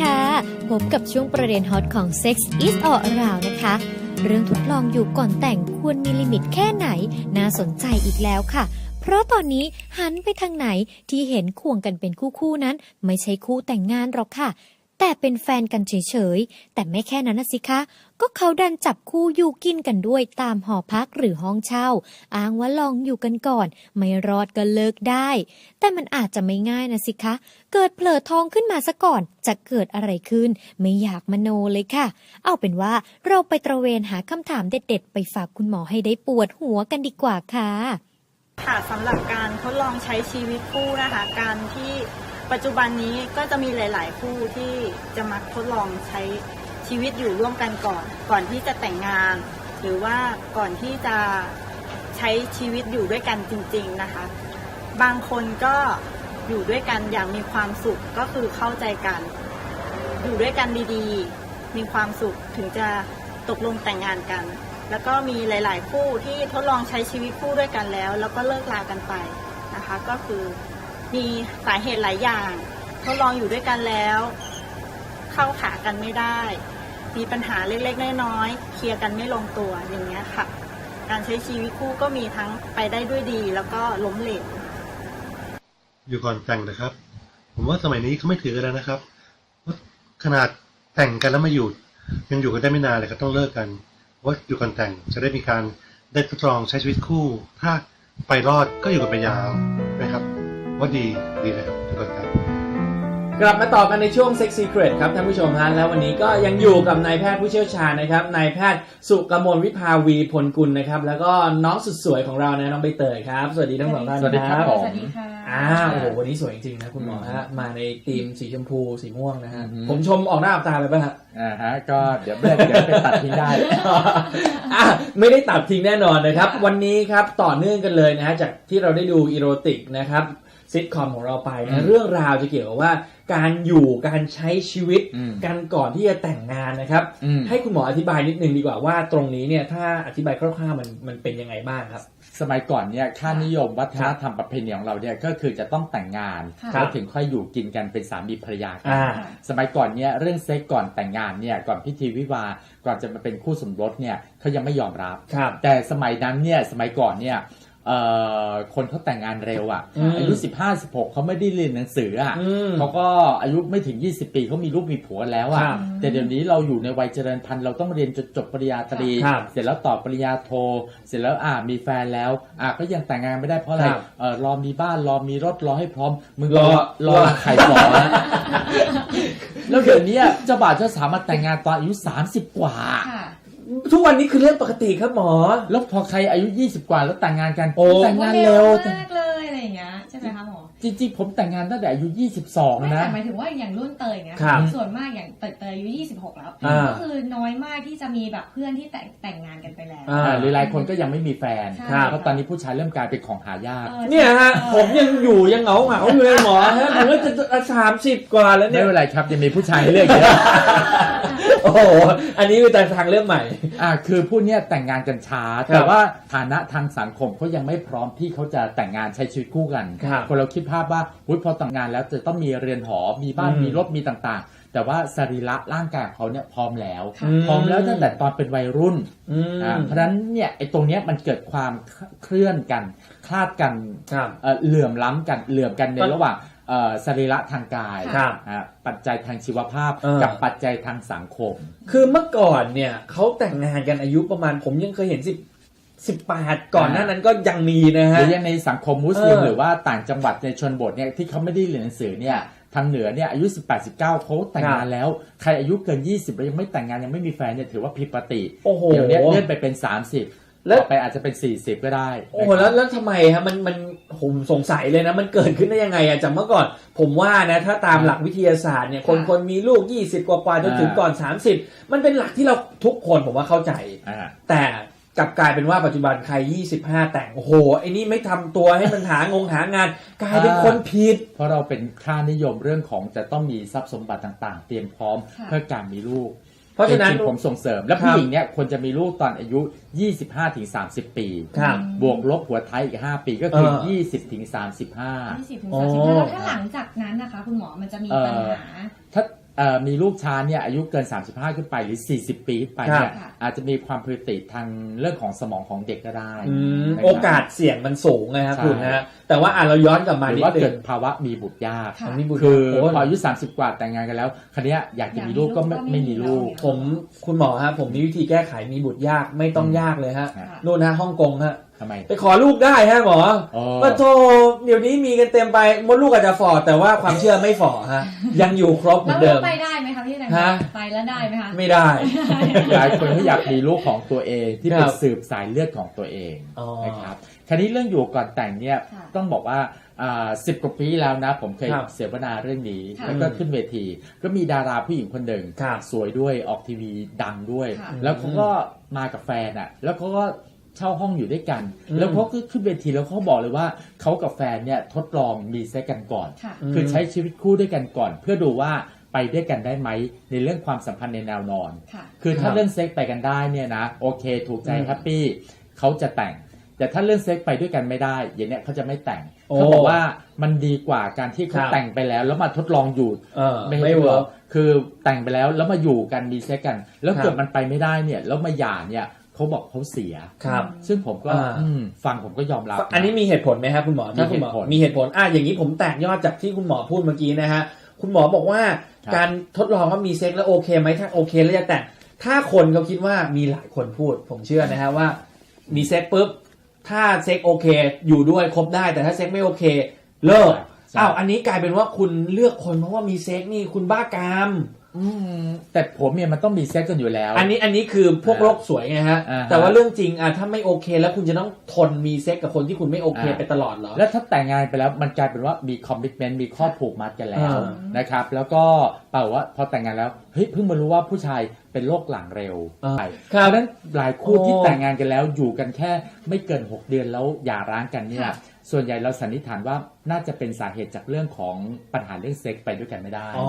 ค่ะ พบกับช่วงประเด็นฮอตของ Sex is All Around นะคะ เรื่องทดลองอยู่ก่อนแต่งควรมีลิมิตแค่ไหน น่าสนใจอีกแล้วค่ะ เพราะตอนนี้หันไปทางไหนที่เห็นควงกันเป็นคู่ๆนั้น ไม่ใช่คู่แต่งงานหรอกค่ะ แต่เป็นแฟนกันเฉยๆ แต่ไม่แค่นั้นนะสิคะ ก็เขาดันจับคู่อยู่กินกันด้วยตามหอพักหรือห้องเช่า อ้างว่าลองอยู่กันก่อน ไม่รอดก็เลิกได้ แต่มันอาจจะไม่ง่ายนะสิคะ เกิดเผลอทองขึ้นมาซะก่อน จะเกิดอะไรขึ้น ไม่อยากมโนเลยค่ะ เอาเป็นว่าเราไปตระเวนหาคำถามเด็ด ๆ ไปฝากคุณหมอให้ได้ปวดหัวกันดีกว่าค่ะ ค่ะสำหรับการทดลองใช้ชีวิตคู่นะคะ การที่ ปัจจุบันนี้ก็จะมีหลาย ๆ คู่ที่จะมาทดลองใช้ชีวิตอยู่ร่วมกันก่อน ก่อนที่จะแต่งงาน หรือว่าก่อนที่จะใช้ชีวิตอยู่ด้วยกันจริง ๆ นะคะ บางคนก็อยู่ด้วยกันอย่างมีความสุขก็คือเข้าใจกัน อยู่ด้วยกันดีๆ มีความสุขถึงจะตกลงแต่งงานกัน แล้วก็มีหลาย ๆ คู่ที่ทดลองใช้ชีวิตคู่ด้วยกันแล้ว แล้วก็เลิกลากันไปนะคะ ก็คือ มีสาเหตุหลายอย่างทดลองอยู่ด้วยกันแล้ว เข้าขากันไม่ได้ มีปัญหาเล็กๆน้อยๆเคลียร์กันไม่ลงตัวอย่างเงี้ยค่ะ การใช้ชีวิตคู่ก็มีทั้งไปได้ด้วยดี แล้วก็ล้มเหลวอยู่ก่อนแต่งนะครับ ผมว่าสมัยนี้เขาไม่ถือกันแล้วนะครับขนาดแต่งกันแล้วมาอยู่ยังอยู่กันได้ไม่นานเลยก็ต้องเลิกกันว่าอยู่ก่อนแต่งจะได้มีการได้ทดลองใช้ชีวิตคู่ ถ้าไปรอดก็อยู่กันไปยาว ว่าดีดีเลยครับอยู่ก่อนแต่งกลับมาต่อกันในช่วง Sex Secret ครับท่านผู้ชมฮะแล้ววันนี้ก็ยังอยู่กับนายแพทย์ผู้เชี่ยวชาญนะครับนายแพทย์สุกมลวิภาวีพลกุลนะครับ แล้วก็น้องสุดสวยของเรานะน้องใบเตยครับ สวัสดีทั้งสองท่านสวัสดีครับผมสวัสดีค่ะอ่าโอ้โหวันนี้สวยจริงๆนะคุณหมอฮะมาในธีมสีชมพูสีม่วงนะฮะอือหือ ผมชมออกหน้าออกตาเลยป่ะฮะ อ่าฮะก็เดี๋ยวเดี๋ยวเดี๋ยวไปตัดทิ้งได้ อะไม่ได้ตัดทิ้งแน่นอนนะครับ วันนี้ครับต่อเนื่องกันเลยนะฮะจากที่เราได้ดูอีโรติกนะครับ ซิทคอมของเราไปอืนะมเรื่องราวจะเกี่ยวกับว่า การอยู่การใช้ชีวิตอืมกันก่อนที่จะแต่งงานนะครับอืมให้คุณหมออธิบายนิดนึงดีกว่าว่าตรงนี้เนี่ยถ้าอธิบายคร่าวๆมันมันเป็นยังไงบ้างครับ สมัยก่อนเนี่ยค่านิยมวัฒนธรรมประเพณีของเราเนี่ยก็คือจะต้องแต่งงานค่ะแล้วถึงค่อยอยู่กินกันเป็นสามีภรรยากัอ่าสมัยก่อนเนี่ยเรื่องเซ็กก่อนแต่งงานเนี่ยก่อนพิธีวิวาห์ก่อนจะมาเป็นคู่สมรสเนี่ยเขายังไม่ยอมรับครับแต่สมัยนั้นเนี่ยสมัยก่อนเนี่ยเอ่อ คนเขาแต่งงานเร็วอะอืมอายุ 15 16เขาไม่ได้เรียนหนังสืออะอืมเขาก็อายุไม่ถึง 20 ปีเขามีลูกมีผัวแล้วคอะรับแต่เดี๋ยวนี้เราอยู่ในวัยเจริญพันธุ์เราต้องเรียนจนจบปริญญาตรีครับเสร็จแล้วต่อปริญญาโท เสร็จแล้วอ่ามีแฟนแล้วอ่าก็ยังแต่งงานไม่ได้เพราะอะไรครับเออรอมีบ้านรอมีรถรอให้พร้อมมึงรรออรอรอไข่หมอนะแล้วเดี๋ยวนี้เจ้าบ่าวเจ้าสาวมาแต่งงานตอนอายุ 30 กว่าค่ะ ทุกวันนี้คือเรื่องปกติครับหมอ แล้วพอใครอายุ 20 กว่าแล้วแต่งงานกันโอ้แต่งงานเร็วแต่มากเลย อะไรอย่างเงี้ยใช่ไหมคะหมอจริงๆ ผมแต่งงานตั้งแต่อายุไม่22แต่นะหมายถึงว่าอย่างรุ่นเตยเงี้ยครับส่วนมากอย่างเตยเตยอายุ26 แล้ว อ่า ก็คือน้อยมากที่จะมีแบบเพื่อนที่แต่งแต่งงานกันไปแล้ว อ่าอ่าหรือหลายคนก็ยังไม่มีแฟนใช่ เพราะตอนนี้ผู้ชายเริ่มกลายเป็นของหายาก ออเนี่ยฮะออ ผมยังอยู่ยังเหงาเหงาอยู่เลยหมอฮะผมก็จะสามสิบกว่าแล้วไม่เนี่ย เป็นไรครับยังมีผู้ชายให้เลือกเยอะ โอ้โห อันนี้คือแต่ทางเรื่องใหม่ อ่าคือผู้เนี้ยแต่งงานกันช้าครับแต่ว่าฐานะทางสังคมเขายังไม่พร้อมที่เขาจะแต่งงานใช้ชีวิตคู่กันครับคนเราคิดภาพว่าอุ๊ยพอแต่งงานแล้วจะต้องมีเรือนหอ มีบ้าน อืมมีรถ มีต่างๆ แต่ว่าสรีระร่างกายของเขาเนี่ยพร้อมแล้วอืมพร้อมแล้วตั้งแต่ตอนเป็นวัยรุ่นอืมอ่าเพราะฉะนั้นเนี่ยไอ้ตรงเนี้ยมันเกิดความเคลื่อนกัน คลาดกันครับ เอ่อเหลื่อมล้ำกัน เหลื่อมกันในก็ระหว่างเอ่อสรีระทางกายครับอ่าปัจจัยทางชีวภาพเออ กับปัจจัยทางสังคม คือเมื่อก่อนเนี่ยเขาแต่งงานกันอายุประมาณผมยังเคยเห็นสิบ สิบแปดก่อนหน้านั้นก็ยังมีนะหฮะรือยังในสังคมมุสลิมเออหรือว่าต่างจังหวัดในชนบทเนี่ยที่เขาไม่ได้เรียนหนังสือเนี่ยทางเหนือเนี่ยอายุ 18 19เขาแต่งงานแล้ว ใครอายุเกิน 20 แล้วยังไม่แต่งงานยังไม่มีแฟนเนี่ยถือว่าผิดปกติโอ้โหเดี๋ยวเนี้เลื่อนไปเป็น 30 แล้วต่อไปอาจจะเป็น 40 ก็ได้ โอ้โหแล้วแล้วทำไมฮะมันมันผมสงสัยเลยนะ มันเกิดขึ้นได้ยังไงอะจากเมื่อก่อน ผมว่านะถ้าตามหลักวิทยาศาสตร์เนี่ยคนค่ะคนมีลูก 20 กว่ากว่าจนถึงก่อน 30 มันเป็นหลักที่เราทุกคนผมว่าเข้าใจอ่าแต่ กลับกลายเป็นว่าปัจจุบันใคร 25 แต่ง โอ้โห ไอ้นี่ไม่ทำตัวให้มันหางงหางาน กลายเป็นคนผิด เพราะเราเป็นค่านิยมเรื่องของจะต้องมีทรัพย์สมบัติต่างๆ เตรียมพร้อมค่ะเพื่อการมีลูก เพราะฉะนั้นจงๆผมส่งเสริม และครัผู้บหญิงเนี่ยควรจะมีลูกตอนอายุ 25-30 ปีครับบวกลบหัวท้ายอีก 5 ปีก็คือเออ20ถึง35ยี่สิบถึงอ๋อสามสิบห้าแล้วถ้าหลังจากนั้นนะคะ คุณหมอมันจะมีปัญหาถ้าเอ่อ มีลูกช้าเนี่ยอายุเกิน 35 ขึ้นไปหรือ 40 ปีขึ้นไปเนี่ยครับอาจจะมีความผิดปกติทางเรื่องของสมองของเด็กก็ได้อืมนะครับโอกาสเสี่ยงมันสูงนะครับใช่คุณนะฮะแต่ว่าอะเราย้อนกลับมาหรืนิอดว่านึเกิดงภาวะมีบุตรยากค่ะมีบุตรคือโพออายุ 30 กว่าแต่งงานกันแล้วคันนี้ยอยากจะมีลูกก็ไม่ไม่มีลูก ผมคุณหมอฮะผมมีวิธีแก้ไขมีบุตรยากไม่ต้องยากเลยฮะค่ะนู่นฮะฮ่องกงฮะ ทำไม ไปขอลูกได้ฮะหมออ๋อว่าโทเดี๋ยวนี้มีกันเต็มไปมดลูกอาจจะฝ่อแต่ว่าความเชื่อไม่ฝ่อฮะ ยังอยู่ครบเหมืแล้อวนเดิม ไปได้ไหมคะพี่แตงฮะ ไปแล้วได้ไหมคะไม่ได้ หลายคนเขาอยากมีลูกของตัวเองที่คเป็รันบสืบสายเลือดของตัวเองอ๋อ นะครับคราวนี้เรื่องอยู่ก่อนแต่งเนี่ยค่ะ ต้องบอกว่าสิบกว่าปีแล้วนะ ผมเคยครับเสวนาเรื่องนี้ค่ะแล้วก็ขึ้นเวที ก็มีดาราผู้หญิงคนหนึ่งครับสวยด้วยออกทีวีดังด้วย ค่ะ แล้วเขาก็มากับแฟนอะแล้วเขาก็ เช่าห้องอยู่ด้วยกันอืมแล้วเขาก็ขึ้นเวทีแล้วเขาบอกเลยว่าเขากับแฟนเนี่ยทดลองมีเซ็กกันก่อนค่ะคือใช้ชีวิตคู่ด้วยกันก่อน เพื่อดูว่าไปด้วยกันได้ไหมในเรื่องความสัมพันธ์ในแนวนอนค่ะคือคถ้ารับเรื่องเซ็กไปกันได้เนี่ยนะโอเค ถูกใจอืมแฮปปี้เขาจะแต่ง แต่ถ้าเรื่องเซ็กไปด้วยกันไม่ได้อย่างเนี้ยเขาจะไม่แต่งโอ้เขาบอกว่ามันดีกว่าการที่เขาครับแต่งไปแล้ว แล้วมาทดลองอยู่เออไม่ไม่ให้เวิร์กคือแต่งไปแล้วแล้วมาอยู่กันมีเซ็กกัน แล้วครับเกิดมันไปไม่ได้เนี่ยแล้วมาหย่าเนี่ย เขาบอกเขาเสีย ครับ ซึ่งผมก็อ่า อืมฟังผมก็ยอมรับอันนี้มีเหตุผลไหมครับคุณหมอถ้าคุณหมอมีเหตุผลมีเหตุผลอะอย่างนี้ผมแตกยอดจากที่คุณหมอพูดเมื่อกี้นะฮะคุณหมอบอกว่าครับ การทดลองว่ามีเซ็กแล้วโอเคไหมถ้าโอเคแล้วจะแต่งถ้าคนเขาคิดว่ามีหลายคนพูด ผมเชื่อนะฮะว่า มีเซ็กปุ๊บถ้าเซ็กโอเค อยู่ด้วยคบได้ แต่ถ้าเซ็กไม่โอเค เลิกใช่อ้าวอันนี้กลายเป็นว่าคุณเลือกคนเพราะว่ามีเซ็กนี่คุณบ้ากามอืม แต่ผัวเมียมันต้องมีเซ็กกันอยู่แล้ว อันนี้อันนี้คือพวกโรคสวยไงฮะอ่าฮะ แต่ว่าเรื่องจริงอะถ้าไม่โอเค แล้วคุณจะต้องทนมีเซ็กกับคนที่คุณไม่โอเคอ่าไปตลอดเหรอ แล้วถ้าแต่งงานไปแล้วมันกลายเป็นว่ามีคอมมิชเมนต์มีข้อผูกมัดกันแล้วอ่านะครับ แล้วก็เปล่าว่าพอแต่งงานแล้วเฮ้ยเพิ่งมารู้ว่าผู้ชายเป็นโรคหลังเร็วอ่าใช่ครัเพบราะฉะนั้นหลายคู่โอ้ที่แต่งงานกันแล้วอยู่กันแค่ไม่เกิน 6 เดือนแล้วหย่าร้างกันเนี่ยค่ะ ส่วนใหญ่เราสันนิษฐานว่าน่าจะเป็นสาเหตุจากเรื่องของปัญหาเรื่องเซ็กส์ไปด้วยกันไม่ได้ อ๋อ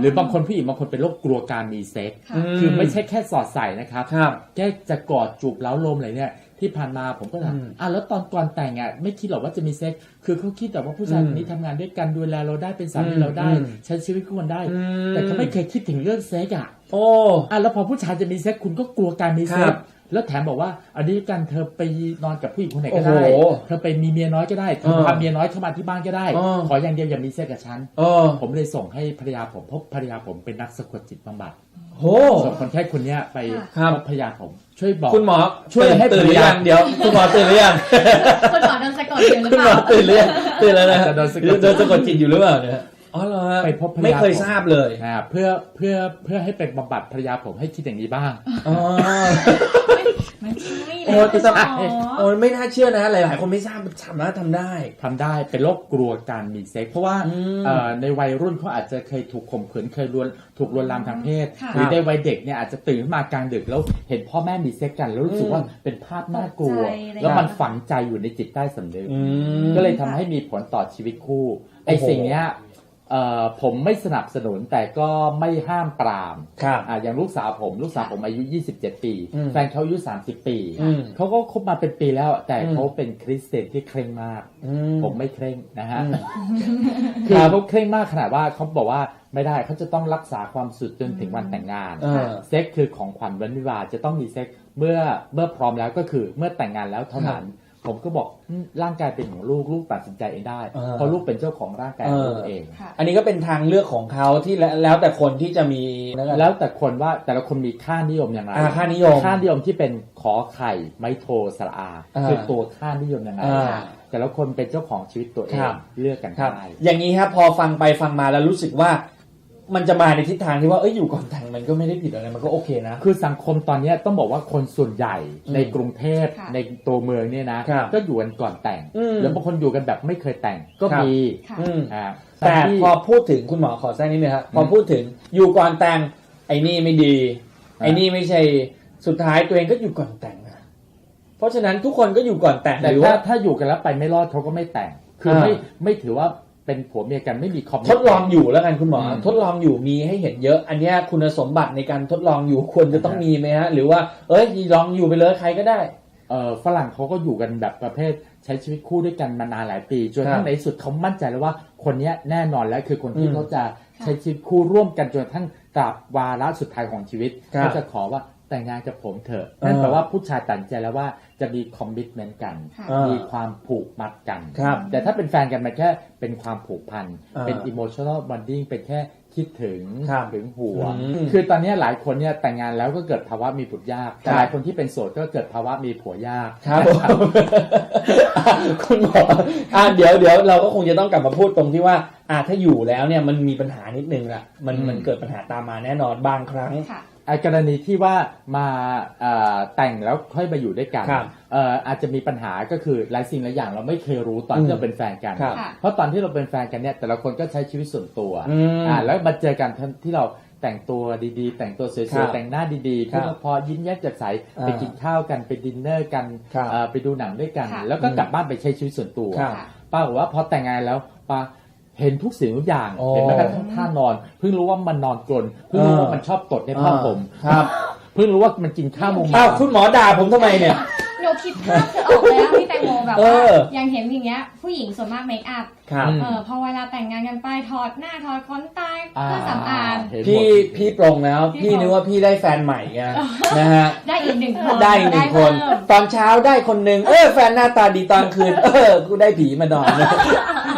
หรือบางคนผู้หญิงบางคนเป็นโรคกลัวการมีเซ็กส์ค่ะมคือไม่ใช่แค่สอดใส่นะครับ ครับ แค่จะกอดจูบเล้าลมอะไรเนี่ย ที่ผ่านมาผมก็ถามอืมอะแล้วตอนก่อนแต่งอะไม่คิดหรอกว่าจะมีเซ็กส์คือเขาคิดแต่ว่าผู้ชายอืมคนนี้ทำงานด้วยกันดูแลเราได้เป็นสามีอืมเราได้ อืมใช้ชีวิตคู่กันได้ อืม แต่เขาไม่เคยคิดถึงเรื่องเซ็กส์อะ โอ้ อะแล้วพอผู้ชายจะมีเซ็กส์คุณก็กลัวการมีเซ็กครัส์บ แล้วแถมบอกว่าอันนี้กันเธอไปนอนกับผู้หญิงคนไหนก็ได้โอ้โหเธอไปมีเมียน้อยก็ได้เธอเออพาเมียน้อยเข้ามาที่บ้านก็ได้เออขออย่างเดียวอย่ามีเซ็กส์กับฉันเออผมเลยส่งให้ภรรยาผมเพราะภรรยาผมเป็นนักสะกดจิตบำบัดโหส่งคนแค่คนเนี้ยไปครับพบภรรยาผมช่วยบอกคุณหมอช่วยให้ตื่นหรือยังภรรยาเดี๋ยวคุณหมอตื่นหรือยังคุณหมอโดนสะกดอยู่หรือคุณเปหมอล่าตื่นหรือยังตื่นแล้วนะจะโดนสะกดจิตโดนสะกดจิตอยู่หรือเปล่าเนี่ย อ๋อเหรอฮะไปพบภรรยาไม่เคยผมทราบเลยอ่าเพื่อเพื่อเพื่อให้เป็นบำบัดภรรยาผมให้คิดอย่างนี้บ้างอ๋อไม่ใช่โอ้แต่คุณหมอโอ้ไม่น่าเชื่อนะ หลาย ๆ คนไม่ทราบสามารถทำได้ทำได้เป็นโรคกลัวการมีเซ็กเพราะว่าอืมเอ่อในวัยรุ่นเขาอาจจะเคยถูกข่มขืนเคยลวนถูกลวนลามทางเพศค่ะหรือในวัยเด็กเนี่ยอาจจะตื่นขึ้นมากลางดึกแล้วเห็นพ่อแม่มีเซ็กกันแล้วรู้สึกว่าเป็นภาพน่ากลัวตกใจอะไรแล้วมันอย่างเงี้ยฝังใจอยู่ในจิตใต้สำนึกอืมก็เลยทำให้มีผลต่อชีวิตคู่ไอ้โอ้โหสิ่งเนี้ยเอ่อ ผมไม่สนับสนุนแต่ก็ไม่ห้ามปรามครับอ่าอย่างลูกสาวผม ลูกสาวผมอายุ 27 ปีอืมแฟนเขาอายุ 30 ปีอืมเขาก็คบมาเป็นปีแล้ว แต่อืมเขาเป็นคริสเตียนที่เคร่งมากอืผมไม่เคร่งนะฮะอืมคือเขาเคร่งมากขนาดว่าเขาบอกว่าไม่ได้เขาจะต้องรักษาความสุดจนถึงวันแต่งงานเออเซ็กคือของขวัญวันวิวาห์จะต้องมีเซ็กเมื่อเมื่อพร้อมแล้วก็คือเมื่อแต่งงานแล้วเท่านั้น ผมก็บอกอืมร่างกายเป็นของลูกลูกตัดสินใจเองได้เออเพราะลูกเป็นเจ้าของร่างกายของลูกเออเองค่ะอันนี้ก็เป็นทางเลือกของเขาที่แล้วแล้วแต่คนที่จะมีนะคแล้รับวแต่คนว่าแต่ละคนมีค่านิยมอย่างไรอ่าค่านิยมค่านิยมที่เป็นขอไข่ไม้โทสระอาอ่าคือตัวค่านิยมยังไงอ่าแต่ละคนเป็นเจ้าของชีวิตตัวเอครังบเลือกกันครับได้อย่างนี้ครับพอฟังไปฟังมาแล้วรู้สึกว่า มันจะมาในทิศทางที่ว่าเอ้ยอยู่ก่อนแต่งมันก็ไม่ได้ผิดอะไรมันก็โอเคนะ คือสังคมตอนเนี้ยต้องบอกว่าคนส่วนใหญ่อืมในกรุงเทพค่ะในตัวเมืองเนี่ยนะ ครับก็อยู่กันก่อนแต่งอืมแล้วบางคนอยู่กันแบบไม่เคยแต่งก็ครับมีค่ะ อืม อ่าแต่ที่ พอพูดถึงคุณหมอขอแทรกนิดนึงครับอืมพอพูดถึงอยู่ก่อนแต่งไอ้นี่ไม่ดีอ่าไอ้นี่ไม่ใช่สุดท้ายตัวเองก็อยู่ก่อนแต่งนะเพราะฉะนั้นทุกคนก็อยู่ก่อนแต่งแต่หรือถ้าว่า ถ้าอยู่กันแล้วไปไม่รอดเขาก็ไม่แต่ง คืออาไม่ไม่ถือว่า เป็นผัวเมียกันไม่มีคอมทดลองอยู่แล้วกันคุณหมออมทดลองอยู่มีให้เห็นเยอะ อันเนี้ยคุณสมบัติในการทดลองอยู่ควรจะต้องมีไหมฮะ หรือว่า เอ้ยลองอยู่ไปเลยใครก็ได้เอ่อฝรั่งเขาก็อยู่กันแบบประเภทใช้ชีวิตคู่ด้วยกันมานานหลายปีจนครับทั้งในที่สุดเขามั่นใจแล้วว่าคนเนี้ยแน่นอนแล้วคือคนที่อืมเขาจะใช้ชีวิตคู่ร่วมกันจนกระทั่งตราบวาระสุดท้ายของชีวิตครับก็จะขอว่า แต่งงานกับผมเถอะเออนั่นแปลว่าผู้ชายตัดสินใจแล้วว่าจะมีคอมมิชเมนต์กันค่ะเออมีความผูกมัดกันครับแต่ถ้าเป็นแฟนกันมันแค่เป็นความผูกพันเออเป็น emotional bonding เป็นแค่คิดถึงครับถึงหัวอืมคือตอนนี้หลายคนเนี่ยแต่งงานแล้วก็เกิดภาวะมีบุตรยากแต่ครับหลายคนที่เป็นโสดก็เกิดภาวะมีผัวยากครับผมคุณหมออะเดี๋ยวเดี๋ยวเราก็คงจะต้องกลับมาพูดตรงที่ว่าอะถ้าอยู่แล้วเนี่ยมันมีปัญหานิดนึงละมันอืมมันเกิดปัญหาตามมาแน่นอนบางครั้งค่ะไอ้ กรณีที่ว่ามาเอ่อแต่งแล้วค่อยมาอยู่ด้วยกันครับเอ่ออาจจะมีปัญหาก็คือหลายสิ่งหลายอย่างเราไม่เคยรู้ตอนอืมที่เราเป็นแฟนกันครับค่ะเพราะตอนที่เราเป็นแฟนกันเนี่ยแต่ละคนก็ใช้ชีวิตส่วนตัวอืมอ่าแล้วมาเจอกันที่เราแต่งตัวดีๆ แต่งตัวสครัวยบๆแต่งหน้าดีๆครัพูบดเพอยิ้มแย้มแจ่มใสอ่าไปกินข้าวกันไปดินเนอร์กันครับเอ่อไปดูหนังด้วยกันค่ะแล้วก็กลับบ้านไปใช้ชีวิตส่วนตัวครับป้าบอกว่าพอแต่งงานแล้วป้า เห็นทุกสิ่งทุกอย่างโอ้เห็นแม้กระทั่งท่านอน เพิ่งรู้ว่ามันนอนกลนเพิ่งรู้ว่ามันชอบตดในผ้าห่มครับ เพิ่งรู้ว่ามันกินข้าวมุมอ้าวคุณหมอด่าผมทำไมเนี่ยหนูคิดภาพจะออกแล้วพี่แตงโมแบบเอว่าอยังเห็นอย่างเงี้ย ผู้หญิงส่วนมากเมคอัพครับเออพอเวลาแต่งงานกันไปถอดหน้าถอดขนตาอ่าเครื่องสำอางเห็นหมดพี่พี่ปรงแล้ว พี่พี่ปรงนึกว่าพี่ได้แฟนใหม่ไงนะฮะได้อีกหนึ่งคนได้อีกหนึ่งคนได้เพิ่มตอนเช้าได้คนหนึ่งเออแฟนหน้าตาดีตอนคืน เออกูได้ผีมานอนนะ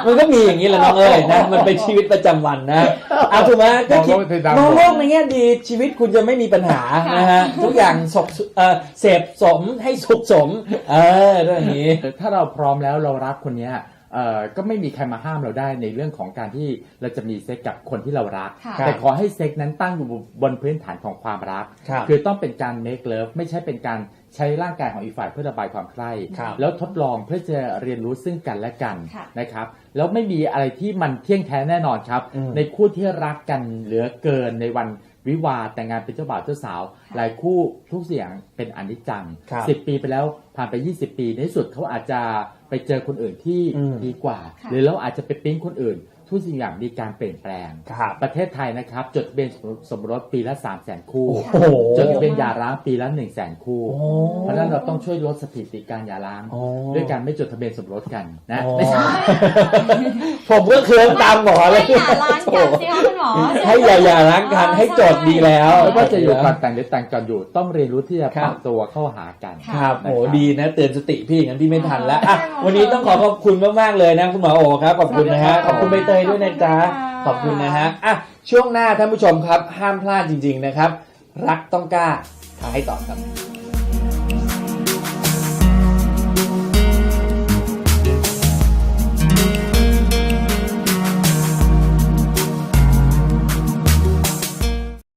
มันก็มีอย่างนี้แหละน้องเอ้ยนะมันเป็นชีวิตประจำวันนะเอาถูกไหมก็คิดมองโลกในดาวมองโลกในแง่ดีชีวิตคุณจะไม่มีปัญหานะฮะทุกอย่างสกเออเสพสมให้สุขสม เออเรื่องนี้ ถ้าเราพร้อมแล้วเรารักคนเนี้ยเอ่อ ก็ไม่มีใครมาห้ามเราได้ในเรื่องของการที่เราจะมีเซ็กกับคนที่เรารัก ค่ะแต่ขอให้เซ็กนั้นตั้งอยู่บนพื้นฐานของความรักครับคือต้องเป็นการ make love ไม่ใช่เป็นการใช้ร่างกายของอีกฝ่ายเพื่อระบายความใคร่ครับแล้วทดลองเพื่อจะเรียนรู้ซึ่งกันและกันค่ะ นะครับ แล้วไม่มีอะไรที่มันเที่ยงแท้แน่นอนครับ อืม ในคู่ที่รักกันเหลือเกินในวันวิวาห์แต่งงานเป็นเจ้าบ่าวเจ้าสาว หลายคู่ทุกเสียงเป็นอนิจจังครับ สิบปีไปแล้วผ่านไป 20 ปีในที่สุดเขาอาจจะ ไปเจอคนอื่นที่อืมดีกว่าค่ะหรือเราอาจจะไปปิ๊งคนอื่น ทุกสิ่งอย่างมีการเปลี่ยนแปลง ครับ ประเทศไทยนะครับ จดทะเบียนสมรสปีละ 3 0 0 0 0 0 คู่ โอ้โห จดทะเบียนหย่าร้างปีละ 1 0 0 0 0 0 คู่โอ้เพราะฉะนั้นเราต้องช่วยลดสถิติการหย่าร้างโอ้ด้วยการไม่จดทะเบียนสมรสกันนะอ๋อไม่ใช่ ผมก็เคืองตามหมอเลยไม่อย่าล้างกันสิคะคุณหมอ ให้อย่าอย่าล้างกันให้จดดีแล้ว ไม่ว่าจะอยู่ก่อนแต่งหรือแต่งก่อนอยู่ต้องเรียนรู้ที่จะครัปบรับ ตัวเข้าหากันค่ะครับนะครับโหดีนะ เตือนสติพี่อย่างนั้นพี่ไม่ทันแล้วอะใช่วันนี้ต้องขอขอบคุณมาก ๆ เลยนะ คุณหมอโอครับ ขอบคุณนะฮะขขออบบคุคุณณใบค่ะเตยด้วยนะจ๊ะขขออบบคุคุณณนะค่ะฮะอะช่วงหน้าท่านผู้ชมครับ ห้ามพลาดจริง ๆนะครับ รักต้องกล้าท้ายต่อครับ